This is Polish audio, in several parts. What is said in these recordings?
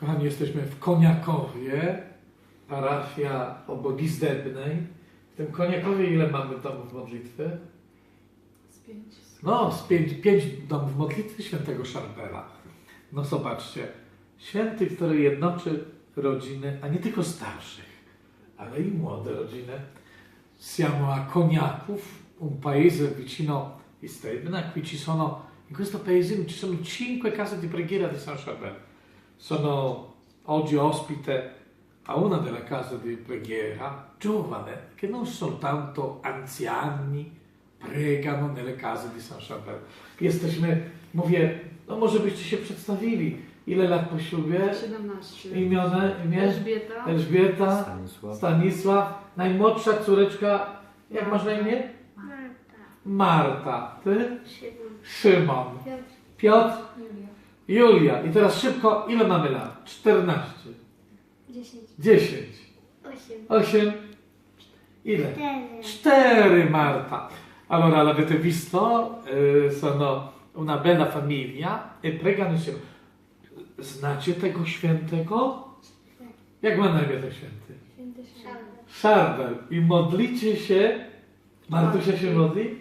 Kochani, jesteśmy w Koniakowie, parafia obok Izdebnej. W tym Koniakowie ile mamy domów modlitwy? Z pięć. No, z pięć, pięć domów modlitwy świętego Szarbela. No zobaczcie, święty, który jednoczy rodziny, a nie tylko starszych, ale i młode rodziny. Siamo a Cognaków, un paese vicino Istebna, qui ci sono, in questo paesino ci sono cinque case di preghiera di San Charbel. Sono oggi ospite a una delle case di preghiera giovane, che non soltanto anziani pregano nelle case di San Charbel. Jesteśmy, mówię, no może byście się przedstawili, ile lat po ślubie, 17. imione, imię, Elżbieta. Elżbieta, Stanisław. Stanisław, najmłodsza córeczka, jak masz na imię? Marta. Marta, ty? Szymon. Szymon, Piotr. Piotr, Julia. Julia. I teraz szybko, ile mamy lat? 14, Dziesięć. 10, Osiem. 8, ile? Cztery. Cztery, Marta. Allora, l'avete visto? Eh, sono una bella famiglia e pregano insieme. Znacie tego świętego? Jak ma na imię ten święty? Święty Szalny. Szarbel. I modlicie się. Martusia się modli?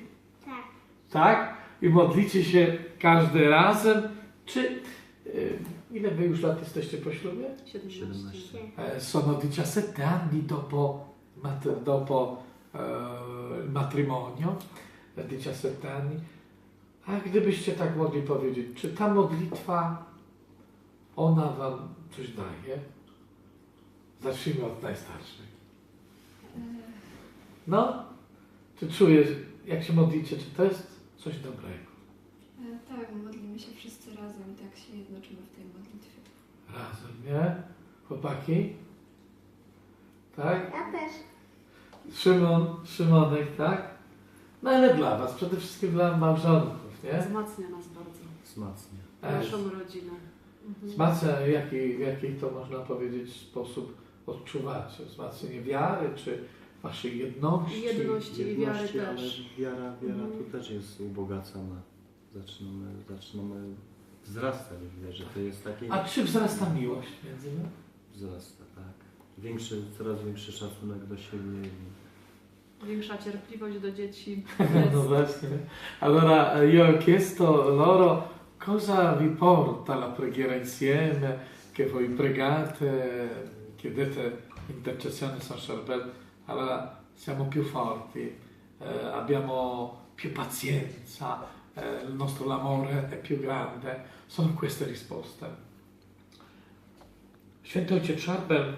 Tak. Tak? I modlicie się każdy razem. Czy. y, Ile wy już lat jesteście po ślubie? 17. 17. Eh, sono 17 anni dopo, mat- dopo il matrimonio, eh, 17 anni. A gdybyście tak mogli powiedzieć, czy ta modlitwa, ona wam coś daje? Zacznijmy od najstarszych. No, czy czujesz, jak się modlicie, czy to jest coś dobrego? Modlimy się wszyscy razem i tak się jednoczymy w tej modlitwie. Razem, nie? Chłopaki? Tak? Ja też. Szymon, Szymonek, tak? No ale dla Was, przede wszystkim dla małżonków, nie? Wzmacnia nas bardzo. Wzmacnia. Naszą rodzinę. Mhm. Wzmacnia, w jaki, w jaki to można powiedzieć sposób odczuwacie? Wzmacnianie wiary, czy Waszej jedności? Jedności i wiary Jedności, ale też. wiara, wiara Mhm. tu też jest ubogacana. Zaczynamy, zaczynamy wzrastać w wierze. To jest takie... A czy wzrasta miłość między nimi? Wzrasta, tak. Większy, coraz większy szacunek do siebie. i- Większa cierpliwość do dzieci. No właśnie. Allora, io ho chiesto loro cosa vi porta la preghiera insieme, che voi pregate, chiedete intercessione San Charbel, allora siamo più forti, eh, abbiamo più pazienza, eh, il nostro l'amore è più grande. Sono queste risposte. Święty Ojciec Szarbel,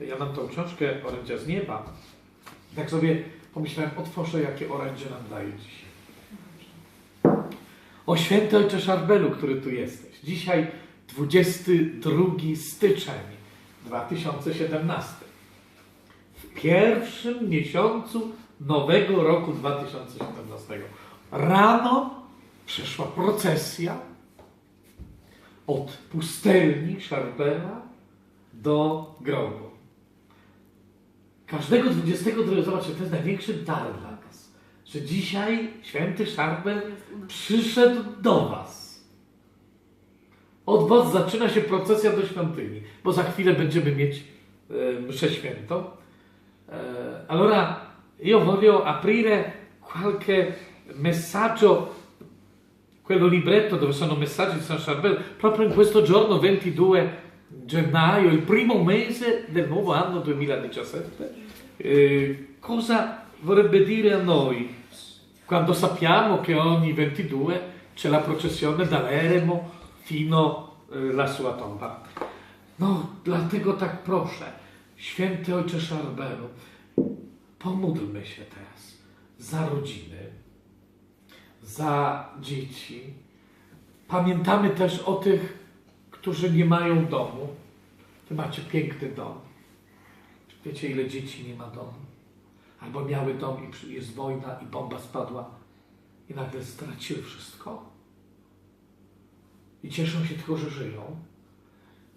ja mam tą książkę Orędzia z Nieba, tak sobie pomyślałem, otworzę, jakie orędzie nam daje dzisiaj. O święty Ojcze Szarbelu, który tu jesteś. Dzisiaj 22 styczeń 2017. W pierwszym miesiącu nowego roku 2017. Rano przeszła procesja od pustelni Szarbela do grobu. Każdego 22, zobaczcie, to jest największy dar dla nas, że dzisiaj święty nas. przyszedł do Was. Od Was zaczyna się procesja do świątyni, bo za chwilę będziemy mieć e, mszę świętą. E, allora, io voglio aprire qualche messaggio, quello libretto dove sono messaggi di San Charbel, proprio in questo giorno 22 gennaio, il primo mese del nuovo anno 2017. Eh, cosa vorrebbe dire a noi quando sappiamo che ogni 22 c'è la processione dall'eremo fino eh, alla sua tomba. No, dlatego tak proszę, święty Ojcze Szarbelu, pomódlmy się teraz za rodziny, za dzieci. Pamiętamy też o tych, którzy nie mają domu. Wy macie piękny dom. Wiecie, ile dzieci nie ma domu? Albo miały dom i jest wojna i bomba spadła i nagle straciły wszystko. I cieszą się tylko, że żyją.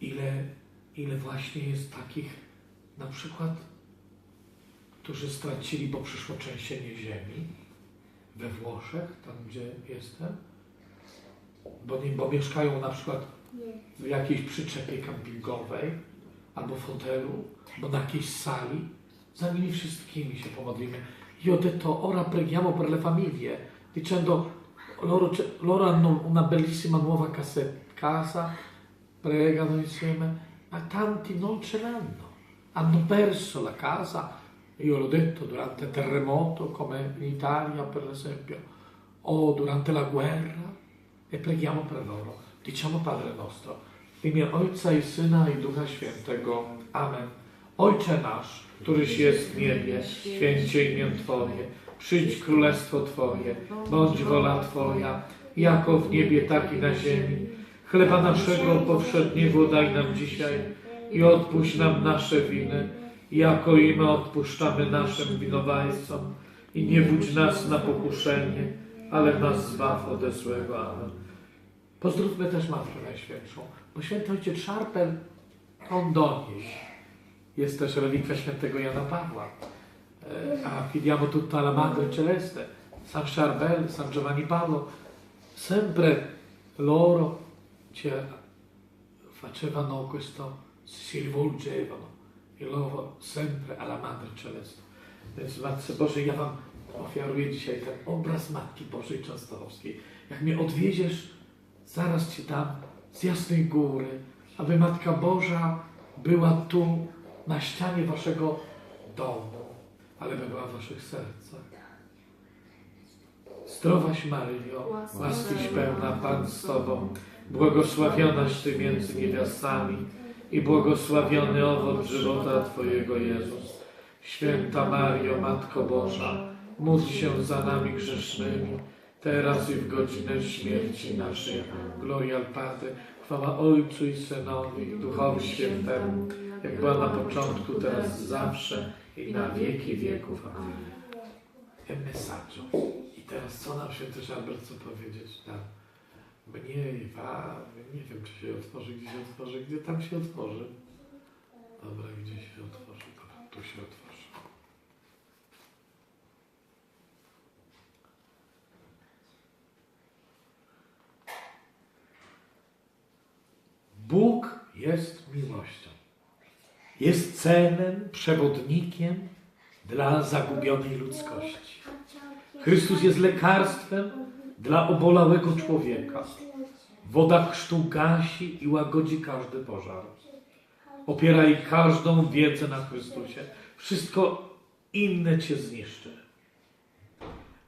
Ile, ile właśnie jest takich, na przykład, którzy stracili, bo przyszło trzęsienie ziemi we Włoszech, tam gdzie jestem, bo, nie, bo mieszkają na przykład w jakiejś przyczepie kampingowej, albo fotelu, albo na jakiejś sali. Za nimi wszystkimi się pomodlimy. Io detto, ora preghiamo per le famiglie, dicendo, loro, loro hanno una bellissima nuova casa, pregano insieme, ma tanti non ce l'hanno. Hanno perso la casa, io l'ho detto, durante il terremoto, come in Italia per esempio, o durante la guerra, e preghiamo per loro. Diciamo Padre nostro, w imię Ojca i Syna i Ducha Świętego. Amen. Ojcze nasz, któryś jest w niebie, święcie imię Twoje, przyjdź królestwo Twoje, bądź wola Twoja, jako w niebie, tak i na ziemi. Chleba naszego powszedniego daj nam dzisiaj i odpuść nam nasze winy, jako i my odpuszczamy naszym winowajcom. I nie budź nas na pokuszenie, ale nas zbaw ode złego. Amen. Pozdrówmy też Matkę Najświętszą, bo święty ojciec Szarpel, on do niej. Jest też relikwia świętego Jana Pawła. E, A chiediamo tutta la Madre Celeste, San Charbel, San Giovanni Paolo, sempre loro ci facevano questo, si rivolgevano i loro sempre alla Madre Celeste. Więc Matce Bożej, ja Wam ofiaruję dzisiaj ten obraz Matki Bożej Częstochowskiej. Jak mnie odwieziesz, zaraz Ci dam z Jasnej Góry, aby Matka Boża była tu, na ścianie Waszego domu, ale by była w Waszych sercach. Zdrowaś Maryjo, łaskiś pełna Pan z Tobą, błogosławionaś Ty między niewiastami i błogosławiony owoc żywota Twojego Jezus. Święta Mario, Matko Boża, módl się za nami grzesznymi, teraz i w godzinę śmierci naszej. Gloria Padre, chwała Ojcu i Synowi i Duchowi Świętemu, jak była na początku, teraz zawsze i na wieki wieków. Amen. I teraz co nam święty Szarbel chce powiedzieć nam? Mnie i wam, nie wiem czy się otworzy, gdzie się otworzy, gdzie tam się otworzy. Dobra, gdzie się otworzy? Dobra, tu się otworzy. Bóg jest miłością. Jest celem, przewodnikiem dla zagubionej ludzkości. Chrystus jest lekarstwem dla obolałego człowieka. Woda chrztu gasi i łagodzi każdy pożar. Opieraj każdą wiedzę na Chrystusie. Wszystko inne cię zniszczy.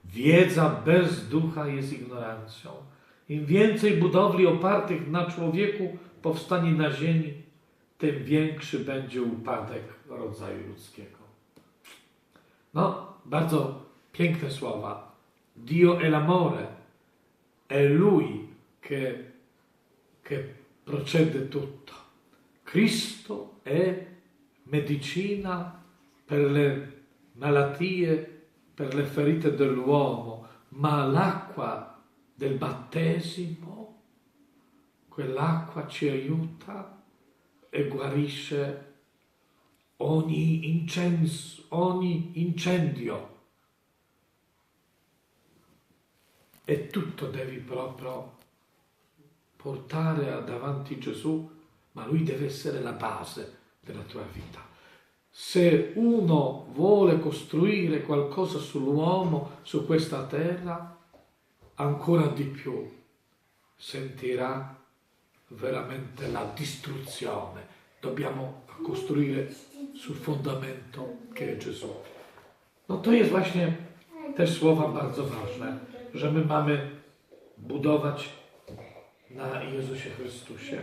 Wiedza bez ducha jest ignorancją. Im więcej budowli opartych na człowieku powstanie na ziemi, tym większy będzie upadek rodzaju ludzkiego. No, bardzo piękne słowa. Dio è l'amore, è Lui che, che procede tutto. Cristo è medicina per le malattie, per le ferite dell'uomo, ma l'acqua del battesimo, quell'acqua ci aiuta e guarisce ogni, incenso, ogni incendio. E tutto devi proprio portare davanti Gesù, ma lui deve essere la base della tua vita. Se uno vuole costruire qualcosa sull'uomo, su questa terra, ancora di più sentirà veramente la distruzione. Dobbiamo costruire sul fondamento che è Gesù. No to jest właśnie te słowa bardzo ważne, że my mamy budować na Jezusie Chrystusie.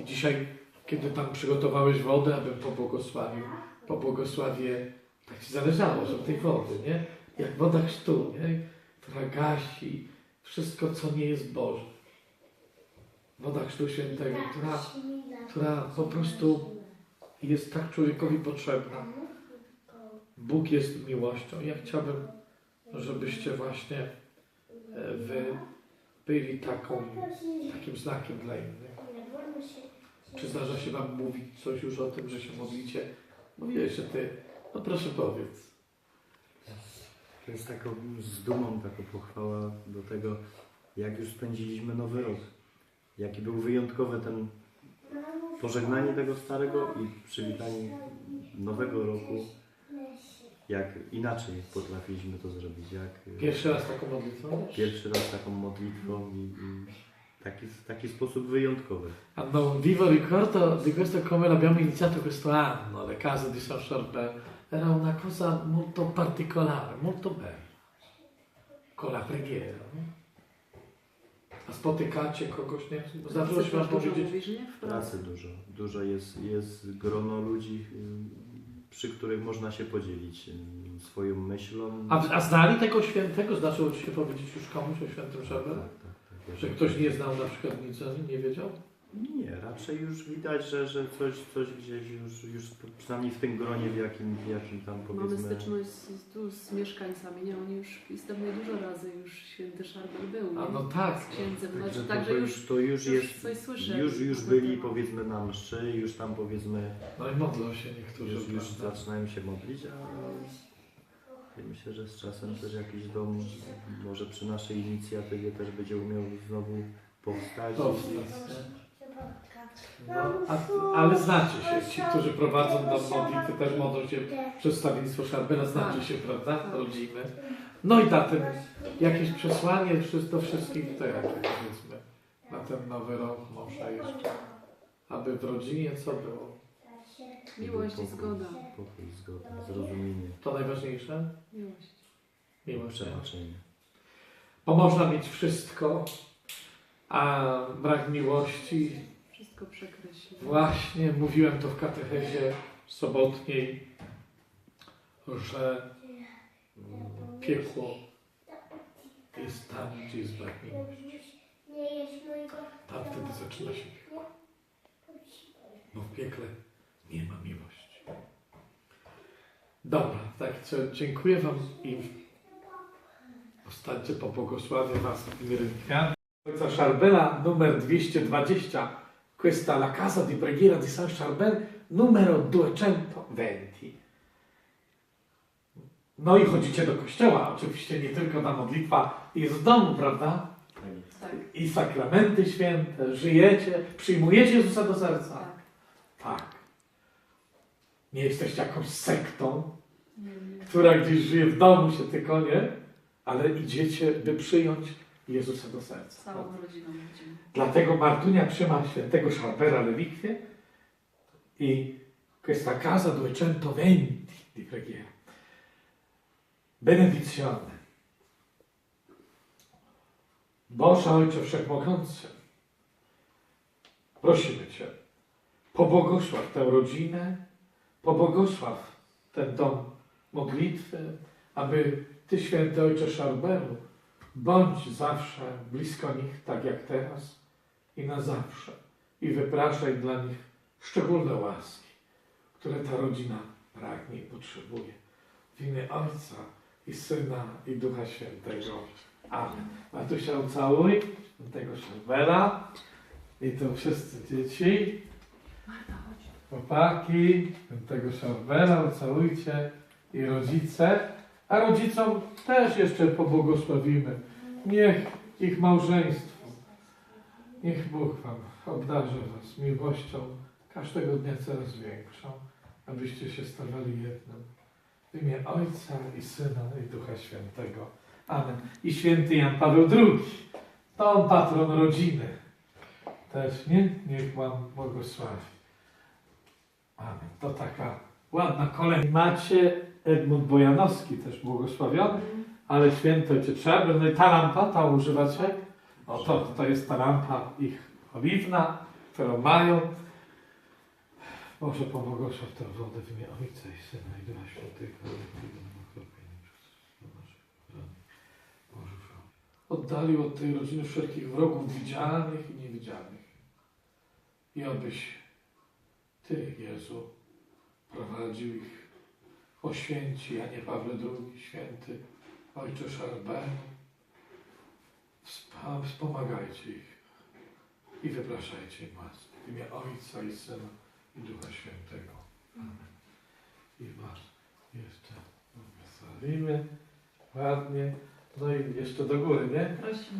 I dzisiaj, kiedy tam przygotowałeś wodę, abym pobłogosławił, pobłogosławię, tak ci zależało, że tej wody, nie? Jak woda chrztu, nie? Która gasi wszystko, co nie jest Boże. Woda chrztu świętego, która, która po prostu jest tak człowiekowi potrzebna. Bóg jest miłością. Ja chciałbym, żebyście właśnie wy byli taką, takim znakiem dla innych. Czy zdarza się Wam mówić coś już o tym, że się modlicie? Mówiłeś, że Ty, no proszę powiedz. To jest taką z dumą taka pochwała do tego, jak już spędziliśmy nowy rok. jaki był wyjątkowy ten pożegnanie tego starego i przywitanie nowego roku. Jak inaczej potrafiliśmy to zrobić, jak e, Pierwszy raz taką modlitwą? pierwszy raz taką modlitwą i, i taki, taki sposób wyjątkowy. Hanno vivo ricordo di questo come l'abbiamo iniziato questo anno, le case di San Charbel. Era una cosa molto particolare, molto bella. Con la preghiera. No? A spotykacie kogoś, nie? Wam Dużo powiedzieć, mówisz, nie? W Pracy dużo. Dużo jest, jest grono ludzi, y, przy których można się podzielić swoją myślą. a, a znali tego świętego? Zdarzyło ci się powiedzieć już komuś o świętym tak, Charbel? tak, tak. Że ktoś nie znał na przykład nic, nie wiedział? Nie, raczej już widać, że, że coś, coś gdzieś już, już przynajmniej w tym gronie, w jakim, w jakim tam Mamy powiedzmy... styczność z, tu z mieszkańcami, nie? Oni już istotnie dużo razy już święty Szarbel był, nie? A no tak. Z księdzem, Także znaczy, także to, już, już, to już już jest... coś słyszę. Już, już byli powiedzmy na mszy, już tam powiedzmy No i modlą się niektórzy. już, już zaczynają się modlić, a myślę, że z czasem też jakiś dom może przy naszej inicjatywie też będzie umiał znowu powstać. Powstać, nie? No, a, ale znacie się, ci, którzy prowadzą dom modlitwy, też modlą się przedstawieństwo Szarbela, znacie się, prawda? Rodzimy. No i na tym jakieś przesłanie do wszystkich to jakie powiedzmy na ten nowy rok może jeszcze. Aby w rodzinie co było? Miłość i zgoda. Pokój, zgoda, zrozumienie, To najważniejsze? Miłość. Miłość. nie? przebaczenie. Bo można mieć wszystko, a brak miłości Wszystko przekreśli. Właśnie mówiłem to w katechezie sobotniej, że piekło jest tam, gdzie jest brak miłości. Tam wtedy zaczyna się piekło. Bo w piekle nie ma miłości. Dobra, tak co, dziękuję Wam i ostańcie po błogosławie Was w imię Kwiat. Ojca Szarbela numer 220 Questa la casa di preghiera di San Charbel numero 220. No i chodzicie do kościoła, oczywiście nie tylko na modlitwa jest w domu, prawda? Tak I sakramenty święte, żyjecie, przyjmujecie Jezusa do serca. tak. Tak. Nie jesteście jakąś sektą, nie. która gdzieś żyje w domu się tylko, nie? Ale idziecie, by przyjąć Jezusa do serca. Całą rodziną. Dlatego Martunia trzyma świętego Szarbera relikwie i questa casa 220 di preghiera. Benedizione. Boże Ojcze Wszechmogący, prosimy Cię, pobłogosław tę rodzinę, pobłogosław ten dom modlitwy, aby Ty, Święty Ojcze Szarbelu, bądź zawsze blisko nich, tak jak teraz i na zawsze. I wypraszaj dla nich szczególne łaski, które ta rodzina pragnie i potrzebuje. W imię Ojca i Syna i Ducha Świętego. Amen. Matusia ucałuj tego Szarbela i to wszyscy dzieci, chłopaki, tego Szarbela ucałujcie i rodzice, a rodzicom też jeszcze pobłogosławimy. Niech ich małżeństwo, niech Bóg Wam obdarzy Was miłością każdego dnia coraz większą, abyście się stawali jednym. W imię Ojca i Syna i Ducha Świętego. Amen. I święty Jan Paweł II, to on patron rodziny. Też, nie? Niech Wam błogosławi. Amen. To taka ładna kolej. Macie Edmund Bojanowski też błogosławiony, ale święty ojciec Szaber, no i ta lampa, ta używacie? O, to, to jest ta lampa ich oliwna, którą mają. Może pobłogosław tę wodę w imię Ojca i Syna i Ducha Świętego. Oddalił od tej rodziny wszelkich wrogów widzialnych i niewidzialnych. I obyś Ty, Jezu, prowadził ich oświęci Janie Pawle II, święty Ojcze. Wspa- Wspomagajcie ich i wypraszajcie im łaski. W imię Ojca i Syna i Ducha Świętego. Amen. I Was jeszcze błogosławimy ładnie. No i jeszcze do góry, nie? Prosimy.